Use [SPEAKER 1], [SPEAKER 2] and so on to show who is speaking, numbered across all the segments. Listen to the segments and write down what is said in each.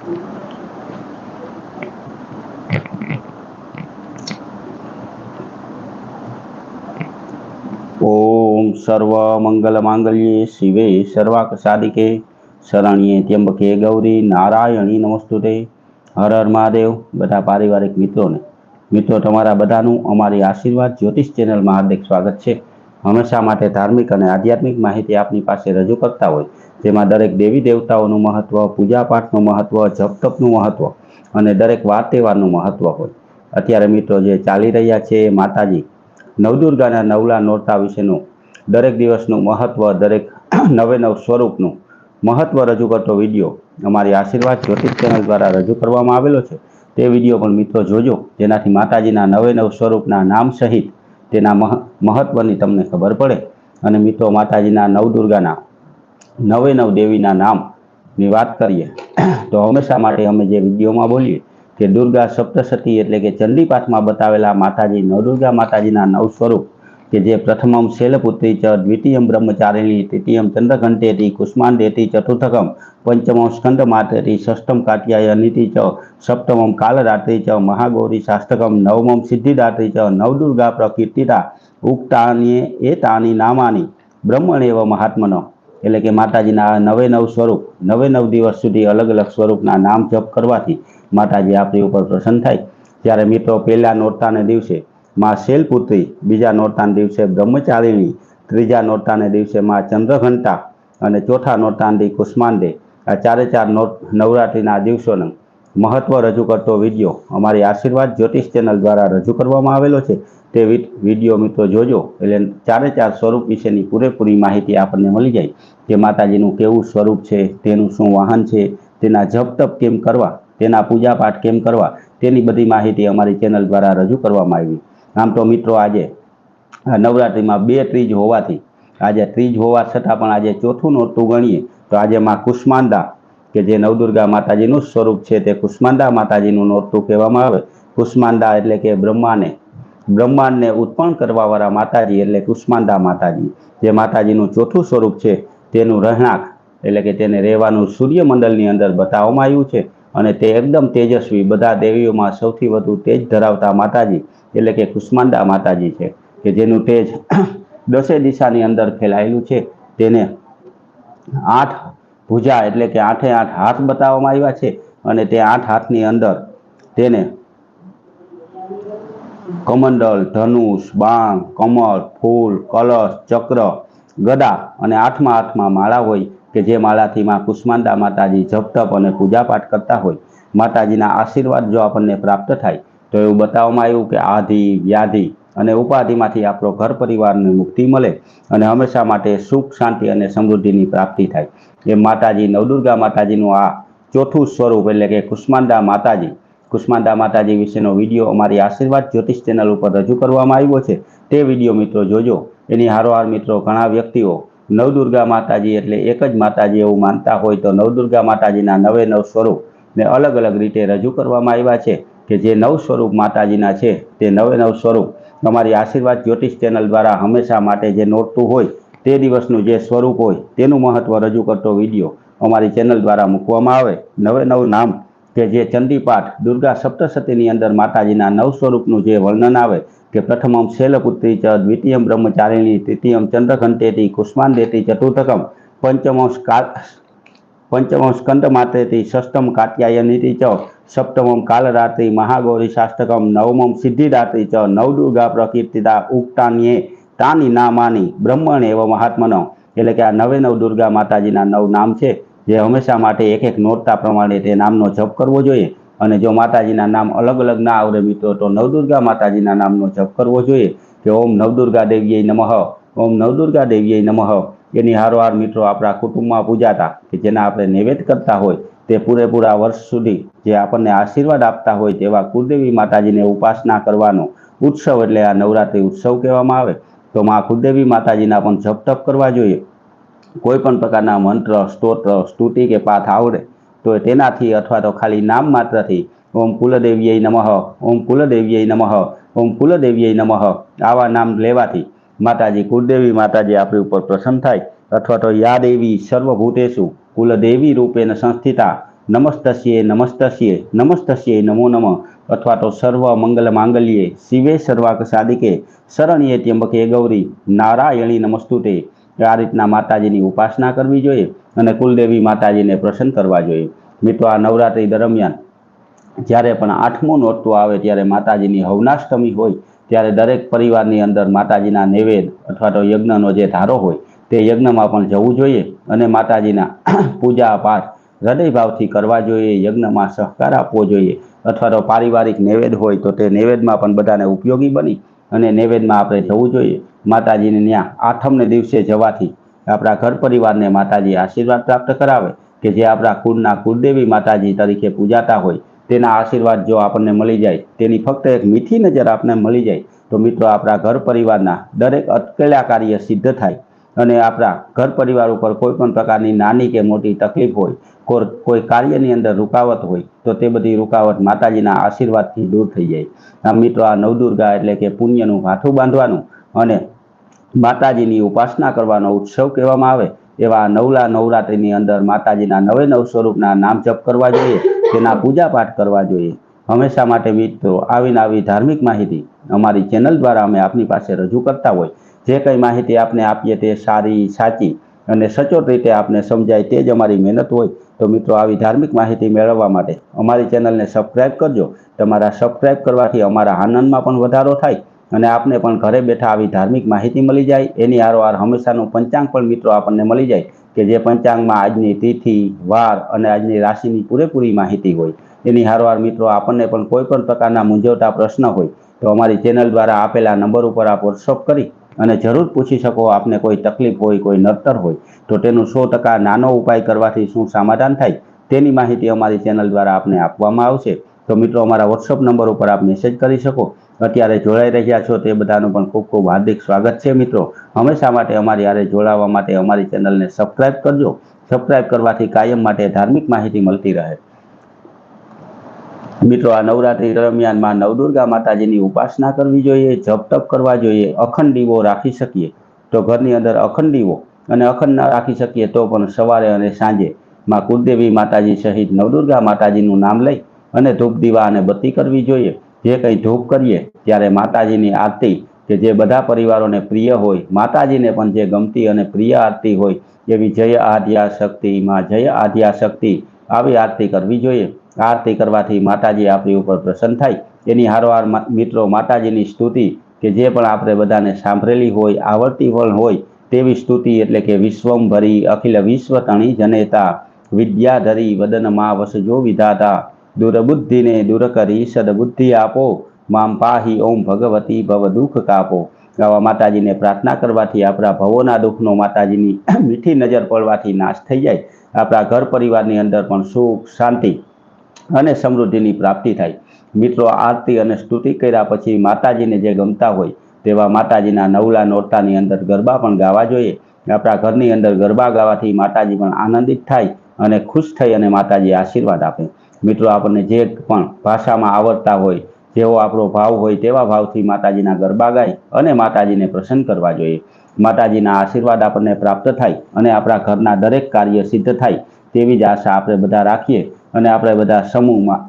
[SPEAKER 1] ઓમ સર્વ મંગલ માંગલ્યે શિવે સર્વાક સાધિકે શરણ્યે ત્યંબકે ગૌરી નારાયણી નમસ્તુતે હર હર મહાદેવ બધા પારિવારિક મિત્રોને, મિત્રો, તમારા બધાનું અમારી આશીર્વાદ જ્યોતિષ ચેનલમાં હાર્દિક સ્વાગત છે। હંમેશા માટે ધાર્મિક અને આધ્યાત્મિક માહિતી આપની પાસે રજૂ કરતા હોય. જેમાં દરેક દેવી દેવતાઓનું મહત્વ, પૂજાપાઠનું મહત્વ, જપતપનું મહત્વ અને દરેક વાર તહેવારનું મહત્વ હોય. અત્યારે મિત્રો જે ચાલી રહ્યા છે એ માતાજી, નવદુર્ગાના નવલા નોરતા વિશેનું દરેક દિવસનું મહત્વ, દરેક નવે નવ સ્વરૂપનું મહત્વ રજૂ કરતો વીડિયો અમારી આશીર્વાદ જ્યોતિષ ચેનલ દ્વારા રજૂ કરવામાં આવેલો છે. તે વીડિયો પણ મિત્રો જોજો. જેનાથી માતાજીના નવે નવ સ્વરૂપના નામ સહિત તેના મહત્વની તમને ખબર પડે. અને મિત્રો, માતાજીના નવદુર્ગાના નવે નવ દેવીના નામની વાત કરીએ, તો હંમેશા માટે અમે જે વિડીયોમાં બોલીએ કે દુર્ગા સપ્તસતી એટલે કે ચંડીપાઠમાં બતાવેલા માતાજી, નવદુર્ગા માતાજીના નવ સ્વરૂપ કે જે પ્રથમમ શૈલપુત્રી ચ, દ્વિતીયમ બ્રહ્મચારિણી, તૃતીયમ ચંદ્રઘંટેતી કુષ્માંડેતી ચતુર્થકમ, પંચમમ સ્કંદ માતેતી ષષ્ઠમ કાત્યાયનીતિ ચ, સપ્તમમ કાલરાત્રિ ચ, મહાગૌરી શાસ્ત્રકમ નવમમ સિદ્ધિદાત્રી ચ, નવદુર્ગા પ્રકીર્તિતા ઉક્તાની એ તાની નામાની, બ્રહ્મણેવ મહાત્મનો. એટલે કે માતાજીના નવે નવ સ્વરૂપ નવે નવ દિવસ સુધી અલગ અલગ સ્વરૂપના નામ જપ કરવાથી માતાજી આપણી ઉપર પ્રસન્ન થાય. ત્યારે મિત્રો પહેલા નોરતાને દિવસે માં શૈલપુત્રી બીજા નોરતાના દિવસે બ્રહ્મચારિણી ત્રીજા નોરતાને દિવસે માં ચંદ્રઘંટા અને ચોથા નોરતાની કુષ્માંડે. આ ચારે ચાર નવરાત્રિના દિવસોનું મહત્વ રજૂ કરતો વીડિયો અમારી આશીર્વાદ જ્યોતિષ ચેનલ દ્વારા રજૂ કરવામાં આવેલો છે. તે વીડિયો મિત્રો જોજો, એટલે ચારે ચાર સ્વરૂપ વિશેની પૂરેપૂરી માહિતી આપણને મળી જાય. કે માતાજીનું કેવું સ્વરૂપ છે, તેનું શું વાહન છે, તેના જપ તપ કેમ કરવા, તેના પૂજાપાઠ કેમ કરવા, તેની બધી માહિતી અમારી ચેનલ દ્વારા રજૂ કરવામાં આવી. આમ તો મિત્રો આજે નવરાત્રિમાં બે ત્રીજ હોવાથી, આજે ત્રીજ હોવા છતાં પણ આજે ચોથું નોરતું ગણીએ, તો આજે માં કુષ્માંદા, કે જે નવદુર્ગા માતાજીનું સ્વરૂપ છે તે કુષ્માંદા માતાજીનું નોરતું કહેવામાં આવે. કુષ્માંદા એટલે કે બ્રહ્માને, બ્રહ્માંડને ઉત્પન્ન કરવાવાળા માતાજી એટલે કુષ્માંદા માતાજી. જે માતાજીનું ચોથું સ્વરૂપ છે તેનું રહેણાંક, એટલે કે તેને રહેવાનું સૂર્યમંડળની અંદર બતાવવામાં આવ્યું છે. અને તે એકદમ તેજસ્વી, બધા દેવીઓમાં સૌથી વધુ તેજ ધરાવતા માતાજી, એટલે કે કુષ્માંડા માતાજી છે, કે જેનું તેજ દસે દિશાની અંદર ફેલાયેલું છે. તેને આઠ ભુજા, એટલે કે આઠે આઠ હાથ બતાવવામાં આવ્યા છે અને તે આઠ હાથની અંદર તેને કમંડલ ધનુષ, બાણ, કમળ, ફૂલ, કલશ, ચક્ર, ગદા અને આઠમા આઠમાં માળા હોય કે જે માળાથી માં કુષ્માંડા માતાજી જપ તપ અને પૂજાપાઠ કરતા હોય, માતાજીના આશીર્વાદ જો આપણને પ્રાપ્ત થાય, તો એવું બતાવવામાં આવ્યું કે આધિ, વ્યાધિ અને ઉપાધિમાંથી આપણો ઘર પરિવારને મુક્તિ મળે અને હંમેશા માટે સુખ, શાંતિ અને સમૃદ્ધિની પ્રાપ્તિ થાય. એ માતાજી, નવદુર્ગા માતાજીનું આ ચોથું સ્વરૂપ એટલે કે કુષ્માંડા માતાજી કુષ્માંડા માતાજી વિશેનો વીડિયો અમારી આશીર્વાદ જ્યોતિષ ચેનલ ઉપર રજૂ કરવામાં આવ્યો છે. તે વીડિયો મિત્રો જોજો. એની હારોહાર મિત્રો ઘણા વ્યક્તિઓ નવદુર્ગા માતાજી એટલે એક જ માતાજી એવું માનતા હોય તો નવદુર્ગા માતાજીના નવે નવ સ્વરૂપ ને અલગ અલગ રીતે રજૂ કરવામાં આવ્યા છે કે જે નવ સ્વરૂપ માતાજીના છે, તે નવે નવ સ્વરૂપ. અમારી આશીર્વાદ જ્યોતિષ ચેનલ દ્વારા હંમેશા માટે જે નોટતું હોય, તે દિવસનું જે સ્વરૂપ હોય, તેનું મહત્વ રજૂ કરતો વીડિયો અમારી ચેનલ દ્વારા મૂકવામાં આવે. નવે નવ નામ કે જે ચંદીપાઠ દુર્ગા સપ્તસતીની અંદર માતાજીના નવ સ્વરૂપનું જે વર્ણન આવે કે પ્રથમમ શૈલપુત્રી ચ, દ્વિતીયમ બ્રહ્મચારિણી, તૃતીયમ ચંદ્રઘંટેતી કુષ્માંદેતી ચતુર્થકમ પંચમ પંચમ સ્કંદ માતેતી ષષ્ટમ કાત્યાયનીતિ ચ, સપ્તમમ કાલરાત્રિ, મહાગૌરી શાસ્ત્રકમ નવમમ સિદ્ધિદાત્રી ચ, નવદુર્ગા પ્રકીર્તિતા ઉક્તાન્યે તાની નામાની બ્રહ્મણ એવ મહાત્મનો. એટલે કે આ નવે નવ દુર્ગા માતાજીના નવ નામ છે, જે હંમેશા માટે એક એક નોરતા પ્રમાણે તે નામનો જપ કરવો જોઈએ. અને જો માતાજીના નામ અલગ અલગ ના આવડે મિત્રો તો નવદુર્ગા માતાજીના નામનો જપ કરવો જોઈએ. કે ઓમ નવદુર્ગા દેવીએ નમઃ. ઓમ નવદુર્ગા દેવીએ નમઃ. એની હારોહાર મિત્રો આપણા કુટુંબમાં પૂજાતા કે જેના આપણે નૈવેદ્ય કરતા હોય તે પૂરેપૂરા વર્ષ સુધી જે આપણને આશીર્વાદ આપતા હોય તેવા કુળદેવી માતાજીને ઉપાસના કરવાનો ઉત્સવ એટલે આ નવરાત્રિ ઉત્સવ કહેવામાં આવે. તો માં કુળદેવી માતાજીના પણ જપ તપ કરવા જોઈએ. કોઈ પણ પ્રકારના મંત્ર, સ્તોત્ર, સ્તુતિ કે પાઠ આવડે તો તેનાથી અથવા તો ખાલી નામ માત્રથી ઓમ કુલદેવીય નમઃ, ઓમ કુલદેવીય નમઃ, ઓમ કુલદેવીય નમઃ આવા નામ લેવાથી માતાજી કુલદેવી માતાજી આપણી ઉપર પ્રસન્ન થાય. અથવા તો યા દેવી સર્વભૂતેશુ કુલદેવી રૂપેણ સંસ્થિતા નમસ્તસ્યે નમસ્તસ્યે નમસ્તસ્યે નમો નમઃ. અથવા તો સર્વ મંગલ માંગલ્યે શિવે સર્વાક સાધિકે શરણ્યે ત્યંબકે ગૌરી નારાયણી નમસ્તુતે. આ રીતના માતાજીની ઉપાસના કરવી જોઈએ. અને કુલદેવી માતાજીને પ્રસન્ન કરવા જોઈએ. મિત્રો, આ નવરાત્રી દરમિયાન જ્યારે પણ આઠમું નોરતું આવે, ત્યારે માતાજીની હવનાષ્ટમી હોય, ત્યારે દરેક પરિવારની અંદર માતાજીના નૈવેદ અથવા તો યજ્ઞનો જે ધારો હોય, તે યજ્ઞમાં પણ જવું જોઈએ અને માતાજીના પૂજા પાઠ હૃદયભાવથી કરવા જોઈએ, યજ્ઞમાં સહકાર આપવો જોઈએ અથવા તો પારિવારિક નૈવેદ હોય, તો તે નૈવેદમાં પણ બધાને ઉપયોગી બની અને નૈવેદમાં આપણે જવું જોઈએ. માતાજીને ત્યાં આઠમને દિવસે જવાથી આપણા ઘર પરિવારને માતાજી આશીર્વાદ પ્રાપ્ત કરાવે કે જે આપણા કુળના કુળદેવી માતાજી તરીકે પૂજાતા હોય, તેના આશીર્વાદ જો આપણને મળી જાય, તેની ફક્ત એક મીઠી નજર આપણને મળી જાય, તો મિત્રો આપણા ઘર પરિવારના દરેક અટકેલા કાર્ય સિદ્ધ થાય. અને આપણા ઘર પરિવાર ઉપર કોઈ પણ પ્રકારની નાની કે મોટી તકલીફ હોય કોઈ કાર્યની અંદર રૂકાવટ હોય, તો તે બધી રૂકાવટ માતાજીના આશીર્વાદથી દૂર થઈ જાય. આ મિત્રો આ નવદુર્ગા એટલે કે પુણ્યનું હાથું બાંધવાનું અને માતાજીની ઉપાસના કરવાનો ઉત્સવ કહેવામાં આવે, એવા નવલા નવરાત્રિની અંદર માતાજીના નવે નવ સ્વરૂપના નામ જપ કરવા જોઈએ, તેના પૂજા પાઠ કરવા જોઈએ. હંમેશા માટે મિત્રો, આવીને આવી ધાર્મિક માહિતી અમારી ચેનલ દ્વારા અમે આપની પાસે રજૂ કરતા હોય. જે કંઈ માહિતી આપને આપીએ તે સારી, સાચી અને સચોટ રીતે આપને સમજાય તે જ અમારી મહેનત હોય, તો મિત્રો આવી ધાર્મિક માહિતી મેળવવા માટે અમારી ચેનલને સબસ્ક્રાઈબ કરજો. તમારા સબસ્ક્રાઈબ કરવાથી અમારા આનંદમાં પણ વધારો થાય અને આપને પણ ઘરે બેઠા આવી ધાર્મિક માહિતી મળી જાય. એની આરવાર હંમેશાનું પંચાંગ પણ મિત્રો આપણને મળી જાય કે જે પંચાંગમાં આજની તિથિ, વાર અને આજની રાશિની પૂરેપૂરી માહિતી હોય. એની હારવાર મિત્રો આપણને પણ કોઈ પણ પ્રકારના મૂંઝવતા પ્રશ્ન હોય તો અમારી ચેનલ દ્વારા આપેલા નંબર ઉપર આપ વોટ્સઅપ કરી અને જરૂર પૂછી શકો આપને કોઈ તકલીફ હોય, કોઈ નડતર હોય તો તેનું સો ટકા નાનો ઉપાય કરવાથી શું સમાધાન થાય તેની માહિતી અમારી ચેનલ દ્વારા આપને આપવામાં આવશે. તો મિત્રો, અમારા વોટ્સઅપ નંબર ઉપર આપ મેસેજ કરી શકો. અત્યારે જોડાઈ રહ્યા છો તે બધાનું પણ ખૂબ ખૂબ હાર્દિક સ્વાગત છે મિત્રો. હંમેશા માટે અમારી આરે જોડાવા માટે અમારી ચેનલને સબસ્ક્રાઈબ કરજો. સબસ્ક્રાઈબ કરવાથી કાયમ માટે ધાર્મિક માહિતી મળતી રહે. મિત્રો, આ નવરાત્રી દરમિયાનમાં નવદુર્ગા માતાજીની ઉપાસના કરવી જોઈએ, જપ તપ કરવા જોઈએ, અખંડ દીવો રાખી શકીએ. તો ઘરની અંદર અખંડ દીવો અને અખંડ ના રાખી શકીએ તો પણ સવારે અને સાંજે માં કુલદેવી માતાજી સહિત નવદુર્ગા માતાજીનું નામ લઈ અને ધૂપ દીવા અને બત્તી કરવી જોઈએ. જે કંઈ ધૂપ કરીએ ત્યારે માતાજીની આરતી કે જે બધા પરિવારોને પ્રિય હોય, માતાજીને પણ જે ગમતી અને પ્રિય આરતી હોય, એવી જય આદ્યા માં જય આધ્યાશક્તિ આવી આરતી કરવી જોઈએ. આરતી કરવાથી માતાજી આપણી ઉપર પ્રસન્ન થાય. એની હારવાર મિત્રો, માતાજીની સ્તુતિ કે જે પણ આપણે બધાને સાંભળેલી હોય, આવડતી પણ હોય, તેવી સ્તુતિ એટલે કે વિશ્વમ ભરી અખિલ વિશ્વ તણી જનેતા, વિદ્યાધરી વદનમાં વસજો વિધાતા. દુરબુદ્ધિને દૂર કરી સદબુદ્ધિ આપો મામ પાહી ઓમ ભગવતી ભવ દુઃખ કાપો આવા માતાજીને પ્રાર્થના કરવાથી આપણા ભવોના દુઃખનો માતાજીની મીઠી નજર પડવાથી નાશ થઈ જાય। આપણા ઘર પરિવારની અંદર પણ સુખ, શાંતિ અને સમૃદ્ધિની પ્રાપ્તિ થાય। મિત્રો, આરતી અને સ્તુતિ કર્યા પછી માતાજીને જે ગમતા હોય તેવા માતાજીના નવલા નોરતાની અંદર ગરબા પણ ગાવા જોઈએ। આપણા ઘરની અંદર ગરબા ગાવાથી માતાજી પણ આનંદિત થાય અને ખુશ થઈ અને માતાજી આશીર્વાદ આપે। મિત્રો, આપણને જે પણ ભાષામાં આવડતા હોય, જેવો આપણો ભાવ હોય તેવા ભાવથી માતાજીના ગરબા ગાય અને માતાજીને પ્રસન્ન કરવા જોઈએ. માતાજીના આશીર્વાદ આપણને પ્રાપ્ત થાય અને આપણા ઘરના દરેક કાર્ય સિદ્ધ થાય તેવી જ આશા આપણે બધા રાખીએ અને આપણે બધા સમૂહમાં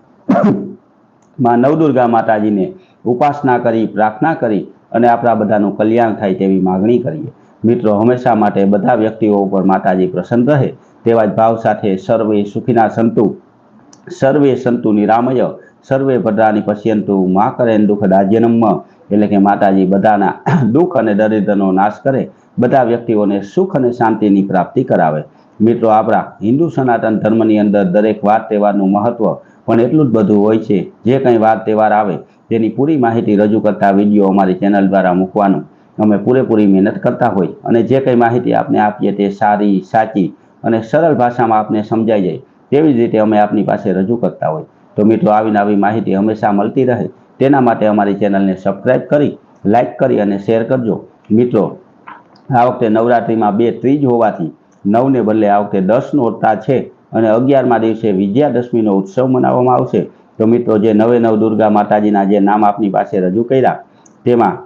[SPEAKER 1] માં નવદુર્ગા માતાજીને ઉપાસના કરી, પ્રાર્થના કરી અને આપણા બધાનું કલ્યાણ થાય તેવી માગણી કરીએ. મિત્રો, હંમેશા માટે બધા વ્યક્તિઓ ઉપર માતાજી પ્રસન્ન રહે તેવા જ ભાવ સાથે સર્વે સુખીના સંતુ સર્વે સંતુ નિરામય, સર્વે ભદ્રાની પશ્યંતુ મા કરે દુઃખ દાજ્યનમ એટલે કે માતાજી બધાના દુઃખ અને દરિદ્રનો નાશ કરે, બધા વ્યક્તિઓને સુખ અને શાંતિની પ્રાપ્તિ કરાવે. મિત્રો, આપણા હિન્દુ સનાતન ધર્મની અંદર દરેક વાર તહેવારનું મહત્વ પણ એટલું જ બધું હોય છે. જે કંઈ વાર તહેવાર આવે, તેની પૂરી માહિતી રજૂ કરતા વીડિયો અમારી ચેનલ દ્વારા મૂકવાનું. અમે પૂરેપૂરી મહેનત કરતા હોય અને જે કંઈ માહિતી આપને આપીએ તે સારી, સાચી અને સરળ ભાષામાં આપને સમજાઈ જાય. તેવી જ રીતે અમે આપની પાસે રજૂ કરતા હોય. તો મિત્રો, આવીને આવી માહિતી હંમેશા મળતી રહે. તેના માટે અમારી ચેનલને સબસ્ક્રાઈબ કરી લાઈક કરી અને શેર કરજો. મિત્રો, આ વખતે નવરાત્રિમાં બે ત્રીજ હોવાથી નવને બદલે આ વખતે દસ નોરતા છે અને અગિયારમા દિવસે વિજયાદશમીનો ઉત્સવ મનાવવામાં આવશે. તો મિત્રો, જે નવે નવ દુર્ગા માતાજીના જે નામ આપની પાસે રજૂ કર્યા, તેમાં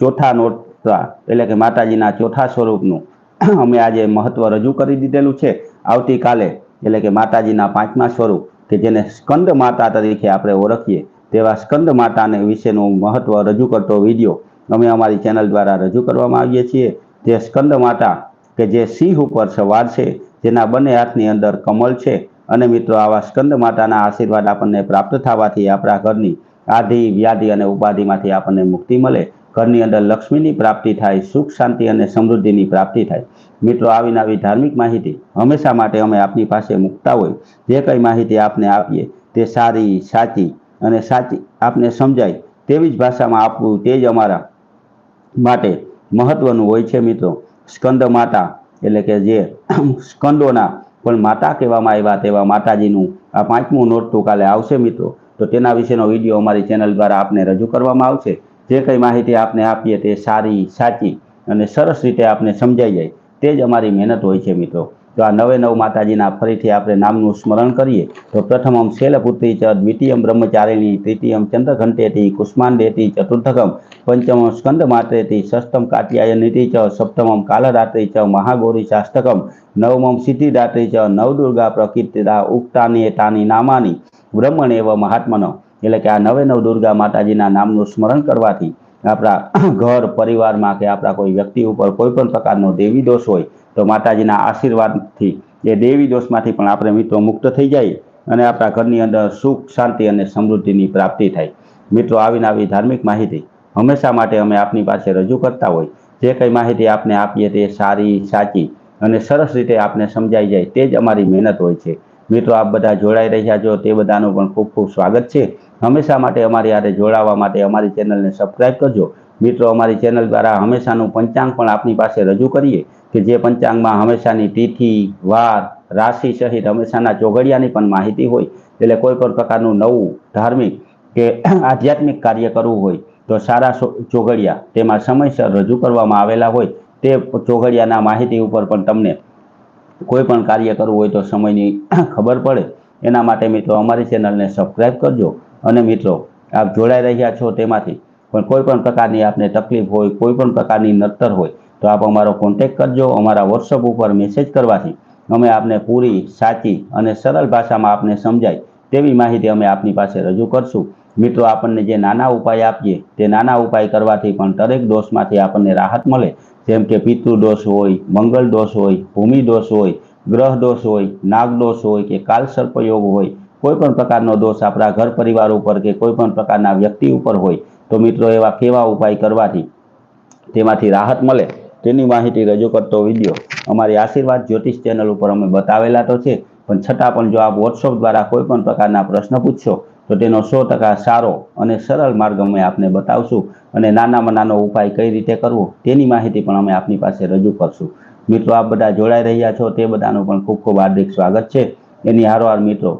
[SPEAKER 1] ચોથા નોરતા એટલે કે માતાજીના ચોથા સ્વરૂપનું અમે આજે મહત્વ રજૂ કરી દીધેલું છે. આવતીકાલે એટલે કે માતાજીના પાંચમા સ્વરૂપ, કે જેને સ્કંદ માતા તરીકે આપણે ઓળખીએ, તેવા સ્કંદ માતાને વિશેનું મહત્વ રજૂ કરતો વીડિયો અમે અમારી ચેનલ દ્વારા રજૂ કરવામાં આવીએ છીએ. તે સ્કંદ માતા, કે જે સિંહ ઉપર સવાર છે, જેના બંને હાથની અંદર કમળ છે, અને મિત્રો આવા સ્કંદ માતાના આશીર્વાદ આપણને પ્રાપ્ત થવાથી આપણા ઘરની આધિ, વ્યાધિ અને ઉપાધિમાંથી આપણને મુક્તિ મળે. ઘરની અંદર લક્ષ્મીની પ્રાપ્તિ થાય, સુખ, શાંતિ અને સમૃદ્ધિની પ્રાપ્તિ થાય. મિત્રો, આવીને આવી ધાર્મિક માહિતી હંમેશા માટે અમે આપની પાસે મૂકતા હોય. જે કંઈ માહિતી આપને આપીએ તે સારી, સાચી અને સાચી આપને સમજાય તેવી જ ભાષામાં આપવું તે જ અમારા માટે મહત્વનું હોય છે મિત્રો. સ્કંદ માતા એટલે કે જે સ્કંદોના પણ માતા કહેવામાં આવ્યા તેવા માતાજીનું આ પાંચમું નોરતું કાલે આવશે મિત્રો. તો તેના વિશેનો વીડિયો અમારી ચેનલ દ્વારા આપને રજૂ કરવામાં આવશે. જે કંઈ માહિતી આપને આપીએ તે સારી, સાચી અને સરસ રીતે આપને સમજાઈ જાય તે જ અમારી મહેનત હોય છે મિત્રો. તો આ નવે નવ માતાજીના ફરીથી આપણે નામનું સ્મરણ કરીએ, તો પ્રથમમ શૈલપુત્રી ચ દ્વિતીયમ બ્રહ્મચારિણી તૃતીયમ ચંદ્રઘંટેતી, કુષ્માંડેતી, ચતુર્થકમ પંચમમ સ્કંદ માત્રેતી ષષ્ઠમ કાત્યાયનિતિ ચ સપ્તમમ કાલરાત્રિ ચ, મહાગૌરી શાસ્તકમ નવમમ સિદ્ધિદાત્રી ચ, નવદુર્ગા પ્રકીર્તિદા ઉક્તાની તાની નામાની બ્રહ્મણ એવ મહાત્મનો એટલે કે આ નવે નવ દુર્ગા માતાજીના નામનું સ્મરણ કરવાથી આપણા ઘર, પરિવારમાં કે આપણા કોઈ વ્યક્તિ ઉપર કોઈ પણ પ્રકારનો દેવી દોષ હોય, તો માતાજીના આશીર્વાદથી એ દેવી દોષમાંથી પણ આપણે મિત્રો મુક્ત થઈ જાય અને આપણા ઘરની અંદર સુખ, શાંતિ અને સમૃદ્ધિની પ્રાપ્તિ થાય. મિત્રો, આવીને આવી ધાર્મિક માહિતી હંમેશા માટે અમે આપની પાસે રજૂ કરતા હોય. જે કંઈ માહિતી આપને આપીએ તે સારી, સાચી અને સરસ રીતે આપને સમજાઈ જાય તે જ અમારી મહેનત હોય છે. મિત્રો, આપ બધા જોડાઈ રહ્યા છો તે બધાનું પણ ખૂબ ખૂબ સ્વાગત છે. હંમેશા માટે અમારી હારે જોડાવા માટે અમારી ચેનલને સબસ્ક્રાઈબ કરજો. મિત્રો, અમારી ચેનલ દ્વારા હંમેશાનું પંચાંગ પણ આપની પાસે રજૂ કરીએ કે જે પંચાંગમાં હંમેશાની તિથિ, વાર, રાશિ સહિત હંમેશાના ચોઘડિયાની પણ માહિતી હોય. એટલે કોઈ પણ પ્રકારનું નવું ધાર્મિક કે આધ્યાત્મિક કાર્ય કરવું હોય તો સારા ચોઘડિયા તેમાં સમયસર રજૂ કરવામાં આવેલા હોય તે ચોઘડિયાના માહિતી ઉપર પણ તમને કોઈ પણ કાર્ય કરવું હોય તો સમયની ખબર પડે. એના માટે મિત્રો અમારી ચેનલને સબસ્ક્રાઈબ કરજો. અને મિત્રો, આપ જોડાઈ રહ્યા છો તેમાંથી, પણ કોઈ પણ પ્રકારની આપને તકલીફ હોય, કોઈ પણ પ્રકારની નડતર હોય, તો આપ અમારો કોન્ટેક કરજો, અમારા વોટ્સઅપ ઉપર મેસેજ કરવાથી અમે આપને પૂરી, સાચી અને સરળ ભાષામાં આપને સમજાય તેવી માહિતી અમે આપની પાસે રજૂ કરશું. મિત્રો, આપણને જે નાના ઉપાય આપીએ, તે નાના ઉપાય કરવાથી પણ દરેક દોષમાંથી આપણને રાહત મળે. જેમ કે પિતૃ દોષ હોય મંગળ દોષ હોય, ભૂમિ દોષ હોય, ગ્રહ દોષ હોય, નાગ દોષ હોય કે કાલ સર્પયોગ હોય કોઈ પણ પ્રકારનો દોષ આપણા ઘર પરિવાર ઉપર કે કોઈ પણ પ્રકારના વ્યક્તિ ઉપર હોય, તો મિત્રો એવા કેવા ઉપાય કરવાથી તેમાંથી રાહત મળે, તેની માહિતી રજૂ કરતો વીડિયો અમારી આશીર્વાદ જ્યોતિષ ચેનલ ઉપર અમે બતાવેલા તો છે, પણ છતાં પણ જો આપ વોટ્સઅપ દ્વારા કોઈ પણ પ્રકારના પ્રશ્ન પૂછશો, તો તેનો સો ટકા સારો અને સરળ માર્ગ અમે આપને બતાવશું અને નાનામાં નાનો ઉપાય કઈ રીતે કરવો, તેની માહિતી પણ અમે આપની પાસે રજૂ કરશું. મિત્રો, આપ બધા જોડાઈ રહ્યા છો, તે બધાનું પણ ખૂબ ખૂબ હાર્દિક સ્વાગત છે. એની હારોહાર મિત્રો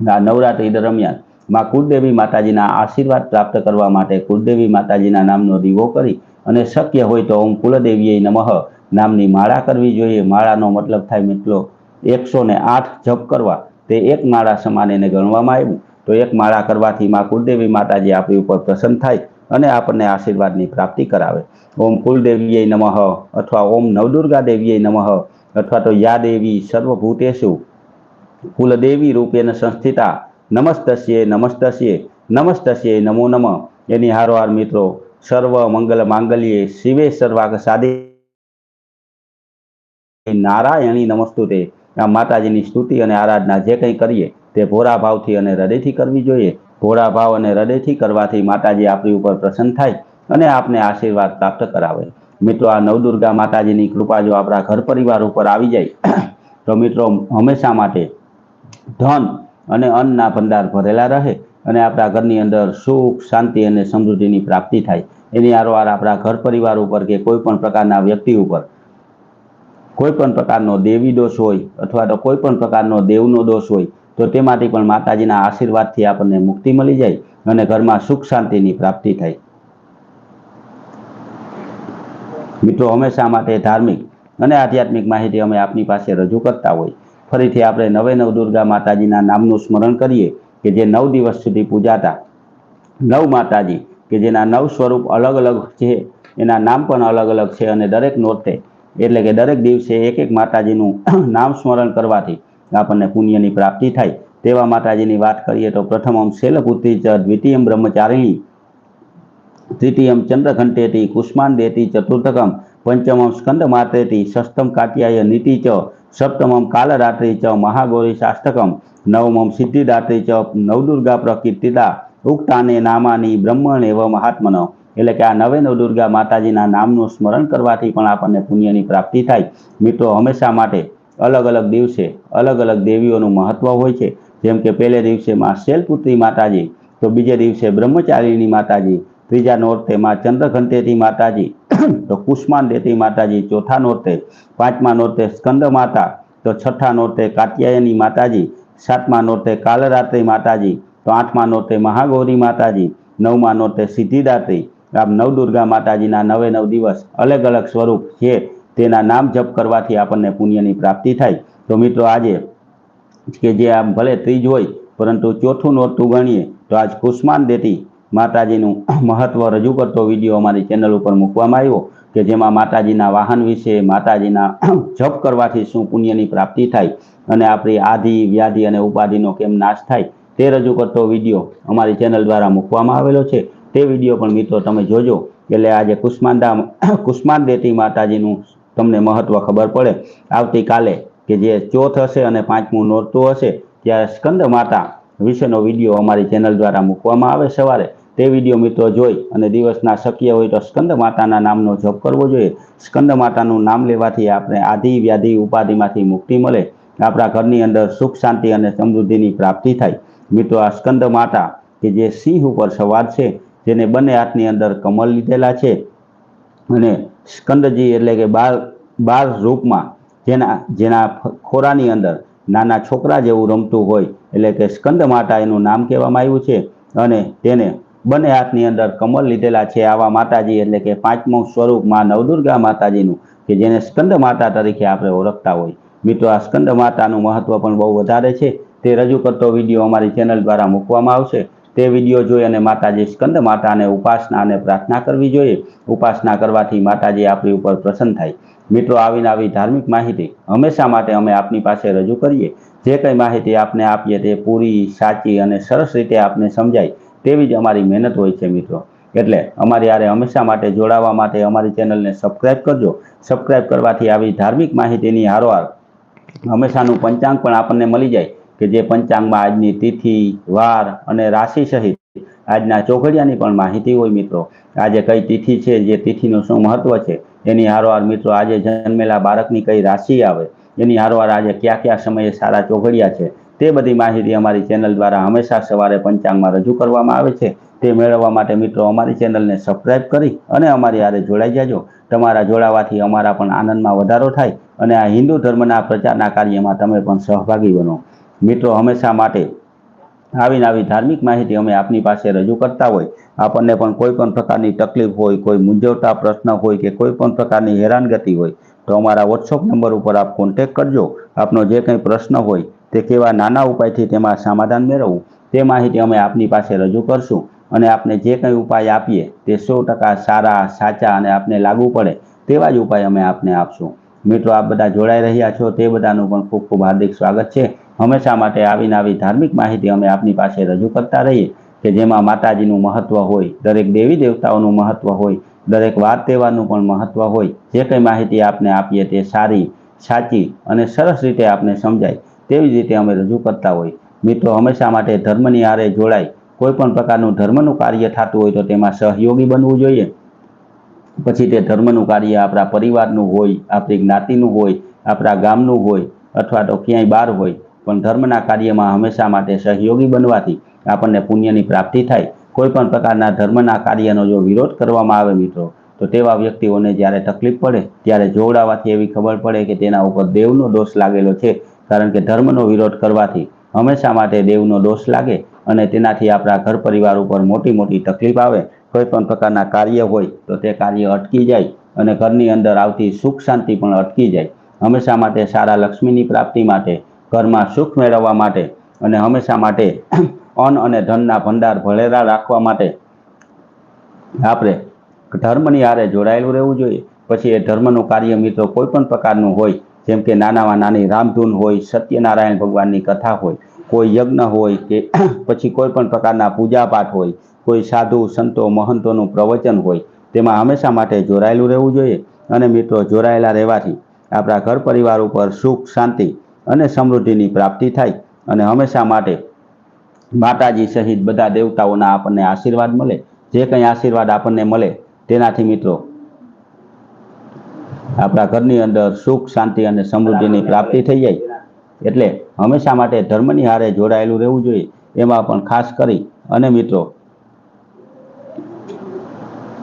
[SPEAKER 1] નવરાત્રી દરમિયાનમાં કુળદેવી માતાજીના આશીર્વાદ પ્રાપ્ત કરવા માટે કુળદેવી માતાજીના નામનો દીવો કરી અને શક્ય હોય તો ઓમ કુલદેવીએ નમઃ નામની માળા કરવી જોઈએ. માળાનો મતલબ થાય મિત્રો એકસો ને આઠ જપ કરવા. તે એક માળા સમાન એને ગણવામાં આવ્યું. તો એક માળા કરવાથી માં કુળદેવી માતાજી આપણી ઉપર પ્રસન્ન થાય અને આપણને આશીર્વાદની પ્રાપ્તિ કરાવે. ઓમ કુલદેવીએ નમઃ અથવા ઓમ નવદુર્ગા દેવીએ નમઃ અથવા તો યા દેવી સર્વભૂતેશુ કુલદેવી રૂપેણ સંસ્થિતા. નમસ્તસ્યે નમસ્તસ્યે નમસ્તસ્યે નમો નમ. એની હારોહાર મિત્રો, સર્વ મંગલ માંગલ્યે, શિવે સર્વાગ સાધે નારાયણી નમસ્તુતે. આ માતાજીની સ્તુતિ અને આરાધના જે કંઈ કરીએ, તે ભોળા ભાવથી અને હૃદયથી કરવી જોઈએ. ભોળા ભાવ અને હૃદયથી કરવાથી માતાજી આપણી ઉપર પ્રસન્ન થાય અને આપને આશીર્વાદ પ્રાપ્ત કરાવે. મિત્રો, આ નવદુર્ગા માતાજીની કૃપા જો આપણા ઘર પરિવાર ઉપર આવી જાય, તો મિત્રો, હંમેશા માટે ધન અને અન્નના ભંડાર ભરેલા રહે અને આપણા ઘરની અંદર સુખ, શાંતિ અને સમૃદ્ધિની પ્રાપ્તિ થાય. એની આરવાર આપણા ઘર પરિવાર ઉપર કે કોઈ પણ પ્રકારના વ્યક્તિ ઉપર. કોઈ પણ પ્રકારનો દેવી દોષ હોય અથવા તો કોઈ પણ પ્રકારનો દેવનો દોષ હોય, તો તેમાંથી પણ માતાજીના આશીર્વાદથી આપણને મુક્તિ મળી જાય અને ઘરમાં સુખ શાંતિની પ્રાપ્તિ થાય. મિત્રો, હંમેશા માટે ધાર્મિક અને આધ્યાત્મિક માહિતી અમે આપની પાસે રજૂ કરતા હોય. ફરીથી આપણે નવે નવ દુર્ગા માતાજીના નામનું સ્મરણ કરીએ કે જે નવ દિવસ સુધી પૂજાતા. નવ માતાજી કે જેના નવ સ્વરૂપ અલગ અલગ છે, એના નામ પણ અલગ અલગ છે અને દરેક નોરતે, એટલે કે દરેક દિવસે એક એક માતાજીનું નામ સ્મરણ કરવાથી આપણને પુણ્યની પ્રાપ્તિ થાય. તેવા માતાજીની વાત કરીએ તો પ્રથમ શૈલપુત્રી ચ દ્વિતીયમ બ્રહ્મચારિણી તૃતીયમ કુષ્માન દેતી ચતુર્થકમ પંચમમ સ્કંદ માતેતિ ષષ્ઠમ કાત્યાય નીતિ ચ સપ્તમમ કાલરાત્રિ ચ મહાગૌરી શાસ્તકમ નવમમ સિદ્ધિદાત્રી ચ નવદુર્ગા પ્રકીર્તિદા ઉક્તાને નામાની બ્રહ્મણ એવ મહાત્મનો એટલે કે આ નવે નવદુર્ગા માતાજીના નામનું સ્મરણ કરવાથી પણ આપણને પુણ્યની પ્રાપ્તિ થાય. મિત્રો, હંમેશા માટે અલગ અલગ દિવસે અલગ અલગ દેવીઓનું મહત્વ હોય છે. જેમ કે પહેલે દિવસે માં શૈલપુત્રી માતાજી, તો બીજે દિવસે બ્રહ્મચારીણી માતાજી, ત્રીજા નોરતે માં ચંદ્રઘંટેતી માતાજી તો કુષ્માન દેતી માતાજી ચોથા નોરતે, પાંચમા નોરતે સ્કંદ માતા, તો છઠ્ઠા નોરતે કાત્યાયની માતાજી, સાતમા નોરતે કાલરાત્રી માતાજી, તો આઠમા નોરતે મહાગૌરી માતાજી, નવમા નોરતે સિદ્ધિદાત્રી. આમ નવદુર્ગા માતાજીના નવે નવ દિવસ અલગ અલગ સ્વરૂપ છે. તેના નામ જપ કરવાથી આપણને પુણ્યની પ્રાપ્તિ થાય. તો મિત્રો આજે કે જે આમ ભલે ત્રીજ હોય, પરંતુ ચોથું નોરતું ગણીએ, તો આજ કુષ્માન દેતી માતાજીનું મહત્વ રજૂ કરતો વીડિયો અમારી ચેનલ ઉપર મૂકવામાં આવ્યો કે જેમાં માતાજીના વાહન વિશે, માતાજીના જપ કરવાથી શું પુણ્યની પ્રાપ્તિ થાય અને આપણી આધિ, વ્યાધિ અને ઉપાધિનો કેમ નાશ થાય તે રજૂ કરતો વીડિયો અમારી ચેનલ દ્વારા મૂકવામાં આવેલો છે. તે વીડિયો પણ મિત્રો તમે જોજો. એટલે આજે કુષ્માંદ દેતી માતાજીનું તમને મહત્વ ખબર પડે. આવતીકાલે કે જે ચોથ હશે અને પાંચમું નોરતું હશે ત્યારે સ્કંદ માતા વિશેનો વીડિયો અમારી ચેનલ દ્વારા મૂકવામાં આવે સવારે. તે વીડિયો મિત્રો જોઈ અને દિવસના શક્ય હોય તો સ્કંદ માતાના નામનો જપ કરવો જોઈએ. સ્કંદ માતાનું નામ લેવાથી આપણે આધિ વ્યાધિ ઉપાધિમાંથી મુક્તિ મળે. આપણા ઘરની અંદર સુખ, શાંતિ અને સમૃદ્ધિની પ્રાપ્તિ થાય. મિત્રો, આ સ્કંદ માતા કે જે સિંહ ઉપર સવાર છે, જેને બંને હાથની અંદર કમલ લીધેલા છે અને સ્કંદજી એટલે કે બાર બાર રૂપમાં જેના જેના ખોરાની અંદર નાના છોકરા જેવું રમતું હોય, એટલે કે સ્કંદ માતા એનું નામ કહેવામાં આવ્યું છે અને તેને બંને હાથની અંદર કમળ લીધેલા છે આવા માતાજી એટલે કે પાંચમું સ્વરૂપમાં નવદુર્ગા માતાજીનું, કે જેને સ્કંદ માતા તરીકે આપણે ઓળખતા હોય. મિત્રો, આ સ્કંદ માતાનું મહત્વ પણ બહુ વધારે છે. તે રજૂ કરતો વીડિયો અમારી ચેનલ દ્વારા મૂકવામાં આવશે. તે વીડિયો જોઈ અને માતાજી સ્કંદ માતાને ઉપાસના અને પ્રાર્થના કરવી જોઈએ. ઉપાસના કરવાથી માતાજી આપણી ઉપર પ્રસન્ન થાય. મિત્રો, આવીને આવી ધાર્મિક માહિતી હંમેશા માટે અમે આપની પાસે રજૂ કરીએ. જે કંઈ માહિતી આપને આપીએ તે પૂરી, સાચી અને સરસ રીતે આપને સમજાય. તેવી જ અમારી મહેનત હોય છે મિત્રો. એટલે અમારી આરે હંમેશા માટે જોડાવા માટે અમારી ચેનલને સબસ્ક્રાઈબ કરજો. સબસ્ક્રાઈબ કરવાથી આવી ધાર્મિક માહિતીની હારોહાર હંમેશાનું પંચાંગ પણ આપણને મળી જાય કે જે પંચાંગમાં આજની તિથિ, વાર અને રાશિ સહિત આજના ચોઘડિયાની પણ માહિતી હોય મિત્રો. આજે કઈ તિથિ છે, જે તિથિનું શું મહત્વ છે, એની હારોહાર મિત્રો આજે જન્મેલા બાળકની કઈ રાશિ આવે, એની હારોહાર આજે કયા કયા સમયે સારા ચોઘડિયા છે તે બધી માહિતી અમારી ચેનલ દ્વારા હંમેશા સવારે પંચાંગમાં રજૂ કરવામાં આવે છે. તે મેળવવા માટે મિત્રો અમારી ચેનલને સબસ્ક્રાઈબ કરી અને અમારી આરે જોડાઈ જાજો. તમારા જોડાવાથી અમારા પણ આનંદમાં વધારો થાય અને આ હિન્દુ ધર્મના પ્રચારના કાર્યમાં તમે પણ સહભાગી બનો. મિત્રો હંમેશા માટે આવીને આવી ધાર્મિક માહિતી અમે આપની પાસે રજૂ કરતા હોય. આપણને પણ કોઈ પણ પ્રકારની તકલીફ હોય, કોઈ મૂંઝવતા પ્રશ્ન હોય કે કોઈ પણ પ્રકારની હેરાનગતિ હોય, તો અમારા વોટ્સઅપ નંબર ઉપર આપ કોન્ટેક કરજો. આપનો જે કંઈ પ્રશ્ન હોય તે કેવા નાના ઉપાયથી તેમાં સમાધાન મેળવવું, તે માહિતી અમે આપની પાસે રજૂ કરશું અને આપને જે કંઈ ઉપાય આપીએ તે સો ટકા સારા, સાચા અને આપને લાગુ પડે તેવા જ ઉપાય અમે આપને આપશું. મિત્રો, આપ બધા જોડાઈ રહ્યા છો તે બધાનું પણ ખૂબ ખૂબ હાર્દિક સ્વાગત છે. હંમેશા માટે આવીને આવી ધાર્મિક માહિતી અમે આપની પાસે રજૂ કરતા રહીએ કે જેમાં માતાજીનું મહત્વ હોય, દરેક દેવી દેવતાઓનું મહત્વ હોય, દરેક વાર તહેવારનું પણ મહત્વ હોય. જે કંઈ માહિતી આપને આપીએ તે સારી, સાચી અને સરસ રીતે આપને સમજાય. તેવી જ રીતે અમે રજૂ કરતા હોય. મિત્રો, હંમેશા માટે ધર્મની આરે જોડાય. કોઈ પણ પ્રકારનું ધર્મનું કાર્ય થતું હોય તો તેમાં સહયોગી બનવું જોઈએ. પછી તે ધર્મનું કાર્ય આપણા પરિવારનું હોય, આપણી જ્ઞાતિનું હોય, આપણા ગામનું હોય અથવા તો ક્યાંય બહાર હોય. પણ ધર્મના કાર્યમાં હંમેશા માટે સહયોગી બનવાથી આપણને પુણ્યની પ્રાપ્તિ થાય. કોઈ પણ પ્રકારના ધર્મના કાર્યનો જો વિરોધ કરવામાં આવે મિત્રો, તો તેવા વ્યક્તિઓને જ્યારે તકલીફ પડે, ત્યારે જોવડાવવાથી એવી ખબર પડે કે તેના ઉપર દેવનો દોષ લાગેલો છે. કારણ કે ધર્મનો વિરોધ કરવાથી હંમેશા માટે દેવનો દોષ લાગે અને તેનાથી આપણા ઘર પરિવાર ઉપર મોટી મોટી તકલીફ આવે, કોઈ પણ પ્રકારના કાર્ય હોય તો તે કાર્ય અટકી જાય અને ઘરની અંદર આવતી સુખ શાંતિ પણ અટકી જાય. હંમેશા માટે સારા લક્ષ્મીની પ્રાપ્તિ માટે, ઘરમાં સુખ મેળવવા માટે અને હંમેશા માટે અન્ન અને ધનના ભંડાર ભળેલા રાખવા માટે આપણે ધર્મની હારે જોડાયેલું રહેવું જોઈએ. પછી એ ધર્મનું કાર્ય મિત્રો કોઈ પણ પ્રકારનું હોય જેમ કે નાનામાં નાની રામધૂન હોય, સત્યનારાયણ ભગવાનની કથા હોય, કોઈ યજ્ઞ હોય કે પછી કોઈ પણ પ્રકારના પૂજાપાઠ હોય, કોઈ સાધુ, સંતો, મહંતોનું પ્રવચન હોય, તેમાં હંમેશા માટે જોડાયેલું રહેવું જોઈએ. અને મિત્રો, જોડાયેલા રહેવાથી આપણા ઘર પરિવાર ઉપર સુખ, શાંતિ અને સમૃદ્ધિની પ્રાપ્તિ થાય અને હંમેશા માટે માતાજી સહિત બધા દેવતાઓના આપણને આશીર્વાદ મળે. જે કંઈ આશીર્વાદ આપણને મળે તેનાથી મિત્રો આપણા ઘરની અંદર સુખ, શાંતિ અને સમૃદ્ધિની પ્રાપ્તિ થઈ જાય. એટલે હંમેશા માટે ધર્મની હારે જોડાયેલું રહેવું જોઈએ. એમાં પણ ખાસ કરી અને મિત્રો,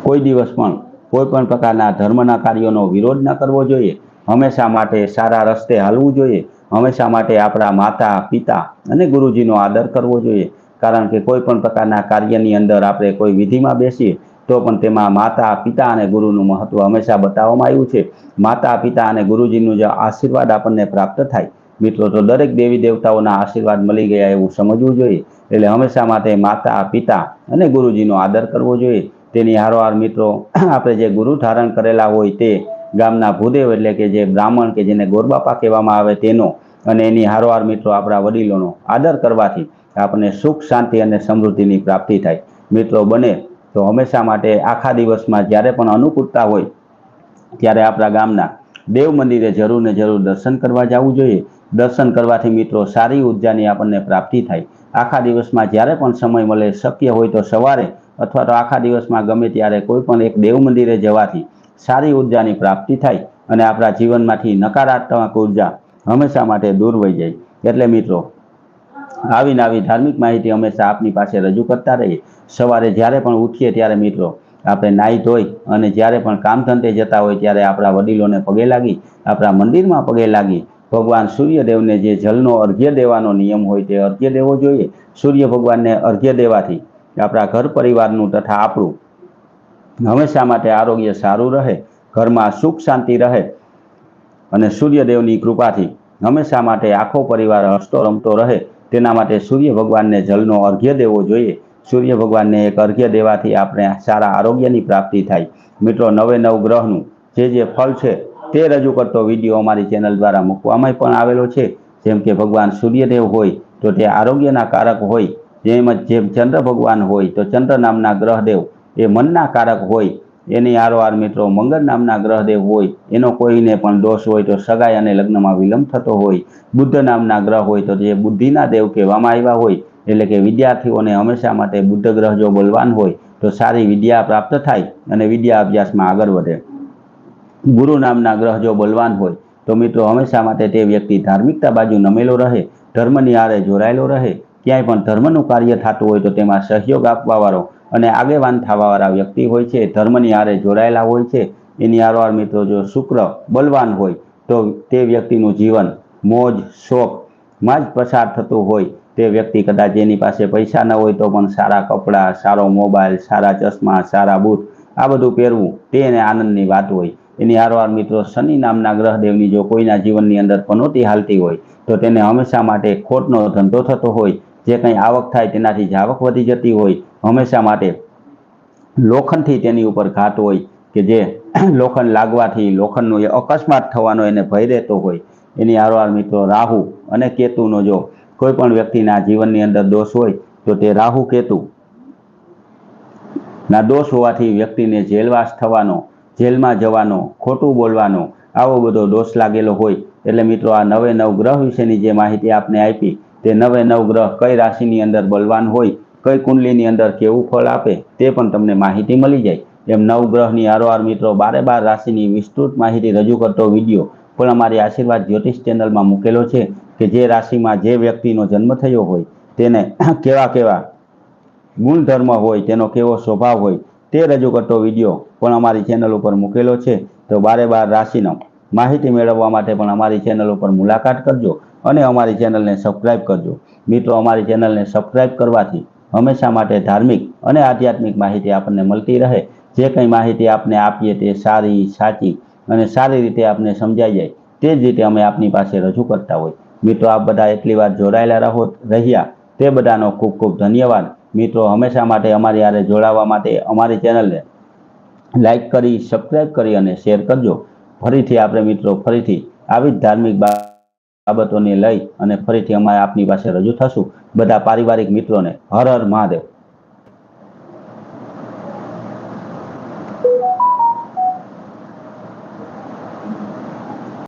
[SPEAKER 1] કોઈ દિવસ પણ કોઈ પણ પ્રકારના ધર્મના કાર્યોનો વિરોધ ન કરવો જોઈએ. હંમેશા માટે સારા રસ્તે હાલવું જોઈએ. હંમેશા માટે આપણા માતા, પિતા અને ગુરુજીનો આદર કરવો જોઈએ. કારણ કે કોઈ પણ પ્રકારના કાર્યની અંદર આપણે કોઈ વિધિમાં બેસીએ તો પણ તેમાં માતા, પિતા અને ગુરુનું મહત્વ હંમેશા બતાવવામાં આવ્યું છે. માતા, પિતા અને ગુરુજીનું જે આશીર્વાદ આપણને પ્રાપ્ત થાય. મિત્રો, તો દરેક દેવી દેવતાઓના આશીર્વાદ મળી ગયા એવું સમજવું જોઈએ. એટલે હંમેશા માટે માતા, પિતા અને ગુરુજીનો આદર કરવો જોઈએ. તેની હારોહાર મિત્રો, આપણે જે ગુરુ ધારણ કરેલા હોય તે ગામના ભૂદેવ એટલે કે જે બ્રાહ્મણ કે જેને ગોરબાપા કહેવામાં આવે તેનો અને એની હારોહાર મિત્રો આપણા વડીલોનો આદર કરવાથી આપણને સુખ, શાંતિ અને સમૃદ્ધિની પ્રાપ્તિ થાય. મિત્રો, બને તો હંમેશા માટે આખા દિવસમાં જ્યારે પણ અનુકૂળતા હોય, ત્યારે આપણા ગામના દેવ મંદિરે જરૂર ને જરૂર દર્શન કરવા જવું જોઈએ. દર્શન કરવાથી મિત્રો સારી ઉર્જાની આપણને પ્રાપ્તિ થાય. આખા દિવસમાં જ્યારે પણ સમય મળે, શક્ય હોય તો સવારે અથવા તો આખા દિવસમાં ગમે ત્યારે કોઈ પણ એક દેવ મંદિરે જવાથી સારી ઉર્જાની પ્રાપ્તિ થાય અને આપણા જીવનમાંથી નકારાત્મક ઊર્જા હંમેશા માટે દૂર વહી જાય. એટલે મિત્રો આવીને આવી ધાર્મિક માહિતી હંમેશા આપની પાસે રજૂ કરતા રહીએ. સવારે જ્યારે પણ ઉઠીએ ત્યારે મિત્રો, આપણે નાહી ધોઈ અને જ્યારે પણ કામ ધંધે જતા હોય ત્યારે આપણા વડીલોને પગે લાગી, આપણા મંદિરમાં પગે લાગી, ભગવાન સૂર્યદેવને જે જલનો અર્ઘ્ય દેવાનો નિયમ હોય તે અર્ઘ્ય દેવો જોઈએ. સૂર્ય ભગવાનને અર્ઘ્ય દેવાથી આપણા ઘર પરિવારનું તથા આપણું હંમેશા માટે આરોગ્ય સારું રહે, ઘરમાં સુખ શાંતિ રહે અને સૂર્યદેવની કૃપાથી હંમેશા માટે આખો પરિવાર હસતો રમતો રહે. તેના માટે સૂર્ય ભગવાનને જલનો અર્ઘ્ય દેવો જોઈએ. સૂર્ય ભગવાનને એક અર્ઘ્ય દેવાથી આપણે સારા આરોગ્યની પ્રાપ્તિ થાય. મિત્રો, નવે નવ ગ્રહનું જે જે ફળ છે તે રજૂ કરતો વીડિયો અમારી ચેનલ દ્વારા મૂકવામાં પણ આવેલો છે. જેમ કે ભગવાન સૂર્યદેવ હોય તો તે આરોગ્યના કારક હોય, જેમ જેમ ચંદ્ર ભગવાન હોય તો ચંદ્ર નામના ગ્રહદેવ એ મનના કારક હોય એની આરવાર મિત્રો મંગળ નામના ગ્રહદેવ હોય, એનો કોઈને પણ દોષ હોય તો સગાઈ અને લગ્નમાં વિલંબ થતો હોય. બુદ્ધ નામના ગ્રહ હોય તો જે બુદ્ધિના દેવ કહેવામાં આવ્યા હોય, એટલે કે વિદ્યાર્થીઓને હંમેશા માટે બુદ્ધ ગ્રહ જો બલવાન હોય, તો સારી વિદ્યા પ્રાપ્ત થાય અને વિદ્યા અભ્યાસમાં આગળ વધે. ગુરુ નામના ગ્રહ જો બલવાન હોય, તો મિત્રો હંમેશા માટે તે વ્યક્તિ ધાર્મિકતા બાજુ નમેલો રહે, ધર્મની આરે જોડાયેલો રહે. ક્યાંય પણ ધર્મનું કાર્ય થતું હોય તો તેમાં સહયોગ આપવાવાળો અને આગેવાન થવાવાળા વ્યક્તિ હોય છે, ધર્મની આરે જોડાયેલા હોય છે, એની આરવાર મિત્રો જો શુક્ર બલવાન હોય, તો તે વ્યક્તિનું જીવન, મોજ શોખમાં જ પસાર થતું હોય, તે વ્યક્તિ કદાચ એની પાસે પૈસા ન હોય તો પણ સારા કપડાં, સારો મોબાઈલ, સારા ચશ્મા, સારા બૂટ, આ બધું પહેરવું, તે એને આનંદની વાત હોય. એની હારવાર મિત્રો શનિ નામના ગ્રહદેવની જો કોઈના જીવનની અંદર પનોતી હાલતી હોય, તો તેને હંમેશા માટે ખોટનો ધંધો થતો હોય, જે કંઈ આવક થાય તેનાથી જ આવક વધી જતી હોય હંમેશા માટે લોખંડથી તેની ઉપર ઘાત હોય કે જે લોખંડ લાગવાથી લોખંડનો એ અકસ્માત થવાનો એને ભય રહેતો હોય. એની આરવાર મિત્રો રાહુ અને કેતુનો જો કોઈ પણ વ્યક્તિના જીવનની અંદર દોષ હોય, તો તે રાહુ કેતુ ના દોષ હોવાથી વ્યક્તિને જેલવાસ થવાનો, જેલમાં જવાનો, ખોટું બોલવાનો આવો બધો દોષ લાગેલો હોય. એટલે મિત્રો આ નવે નવ ગ્રહ વિશેની જે માહિતી આપને આપી, તે નવે નવ ગ્રહ કઈ રાશિની અંદર બલવાન હોય કઈ કુંડલીની અંદર કેવું ફળ આપે તે પણ તમને માહિતી મળી જાય. એમ નવગ્રહની આરોઆર મિત્રો બારે બાર રાશિની વિસ્તૃત માહિતી રજૂ કરતો વીડિયો પણ અમારી આશીર્વાદ જ્યોતિષ ચેનલમાં મૂકેલો છે કે જે રાશિમાં જે વ્યક્તિનો જન્મ થયો હોય તેને કેવા કેવા ગુણધર્મ હોય, તેનો કેવો સ્વભાવ હોય તે રજૂ કરતો વીડિયો પણ અમારી ચેનલ ઉપર મૂકેલો છે. તો બારે બાર રાશિનો માહિતી મેળવવા માટે પણ અમારી ચેનલ ઉપર મુલાકાત કરજો અને અમારી ચેનલને સબસ્ક્રાઇબ કરજો. મિત્રો, અમારી ચેનલને સબસ્ક્રાઇબ કરવાથી હંમેશા માટે ધાર્મિક અને આધ્યાત્મિક માહિતી આપણને મળતી રહે. જે કંઈ માહિતી આપને આપીએ તે સારી, સાચી અને સારી રીતે આપને સમજાઈ જાય. તે જ રીતે અમે આપની પાસે રજૂ કરતા હોય. મિત્રો, આપ બધા એટલી વાર જોડાયેલા રહો, રહ્યા. તે બધાનો ખૂબ ખૂબ ધન્યવાદ. મિત્રો, હંમેશા માટે અમારી આરે જોડાવા માટે અમારી ચેનલને લાઈક કરી સબસ્ક્રાઈબ કરી અને શેર કરજો. ફરીથી આપણે મિત્રો, ફરીથી આવી જ ધાર્મિક બા- બાબતોને લઈ અને ફરીથી અમારે આપની પાસે રજૂ થશું. બધા પારિવારિક મિત્રોને હર હર મહાદેવ.